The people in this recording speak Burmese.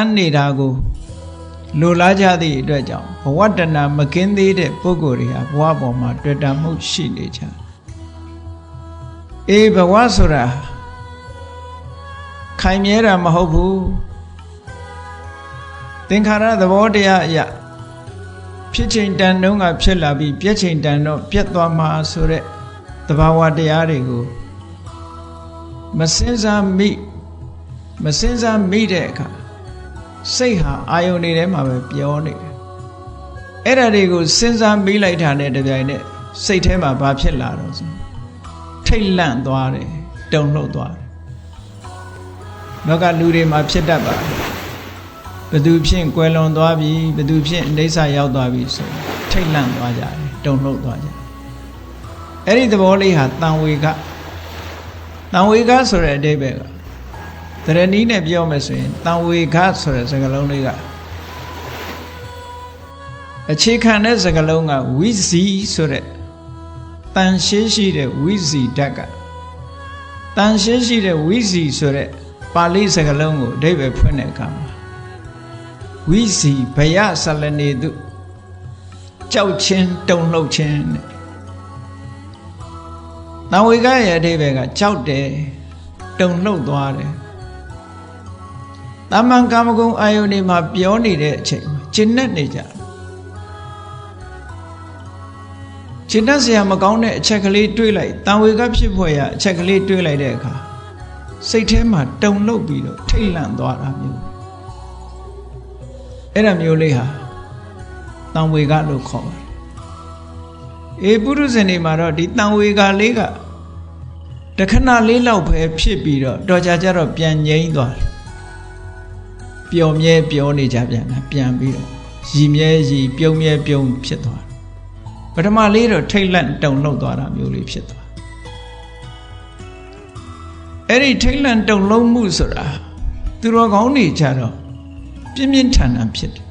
မ်းနေတာကိုလိုလားကြသည့်အတွက်ကြောင့်ဘဝတဏမကင်းသေးတဲ့ပုဂ္ဂိုလ်တွေဟာဘဝပေါ်မှာတွေ့တာမှုရှိနေကြတယ်အေးဘဝဆိုတာခိုင်မြဲတာမဟုတ်ဘူးသင်္ခါရသဘောတရားအရာဖြစ်ချိန်တန်တုန်းကဖြစ်လာပြီးပြက်ချိန်တန်တော့ပြက်သွားမှာဆိုတဲ့သဘာဝတရားတွေကိုမစင်စားမိမစင်စားမိတဲ့အခါ စိတ်ဟာအာယုန်တွေထဲမှာပဲပြောနေတယ်အဲ့ဒါတွေကိုစဉ်းစားမိလိုက်တာနဲ့တပြိုင်နက်စိတ်ထဲမှာဘာဖြစ်လာတော့ဆိုထိတ်လန့်သွားတယ်တုန်လှုပ်သွားတယ်နောက်ကလူတွေမှာဖြစ်တတ်ပါတယ်ဘသူဖြင့်ကွယ်လွန်သွားပြီဘသူဖြင့်အိဋ္ဌရောက်သွားပြီဆိုထိတ်လန့်သွားကြတယ်တုန်လှုပ်သွားကြတယ်အဲ့ဒီသဘောလေးဟာတန်ဝေကတန်ဝေကဆိုတဲ့အဓိပ္ပာယ်က တရဏီနဲ့ပြောမယ်ဆိုရင်တန်ဝေကဆိုတဲ့စကားလုံးလေးကအခြေခံတဲ့စကားလုံးကဝိဇီဆိုတဲ့တန်ရှင်းရှိတဲ့ဝိဇီဓာတ်ကတန်ရှင်းရှိတဲ့ဝိဇီဆိုတဲ့ပါဠိစကားလုံးကိုအဓိပ္ပာယ်ဖွင့်တဲ့အခါမှာဝိဇီဘယဆလနေတုကြောက်ချင်းတုန်လှုပ်ခြင်းတဲ့တန်ဝေကရဲ့အဓိပ္ပာယ်ကကြောက်တယ်တုန်လှုပ်သွားတယ် တာမန်ကာမဂုဏ်အာယုန်တွေမှာပြောနေတဲ့အချိန်မှာကျင့်နဲ့နေကြတယ်ကျင့်တတ်စရာမကောင်းတဲ့အချက်ကလေးတွေးလိုက်တန်ဝေကဖြစ်ဖွယ်ရအချက်ကလေးတွေးလိုက်တဲ့အခါစိတ်ထဲမှာတုန်လှုပ်ပြီးတော့ထိတ်လန့်သွားတာမျိုးအဲ့ဒါမျိုးလေးဟာတန်ဝေကလို့ခေါ်ပါတယ်အေပုရုဇဉ်တွေမှာတော့ဒီတန်ဝေကလေးကတခဏလေးလောက်ပဲဖြစ်ပြီးတော့တော်ကြကြတော့ပြန်ငြိမ်းသွားတယ် ပျော်မြဲပျော်နေကြပြန်တာပြန်ပြီးတော့ရည်မြဲရည်ပြုံးမြဲပြုံးဖြစ်သွားတယ်ပထမလေးတော့ထိတ်လန့်တုန်လှုပ်သွားတာမျိုးလေးဖြစ်သွားအဲ့ဒီထိတ်လန့်တုန်လှုပ်မှုဆိုတာသူတော်ကောင်းတွေကြတော့ပြင်းပြင်းထန်ထန်ဖြစ်တယ်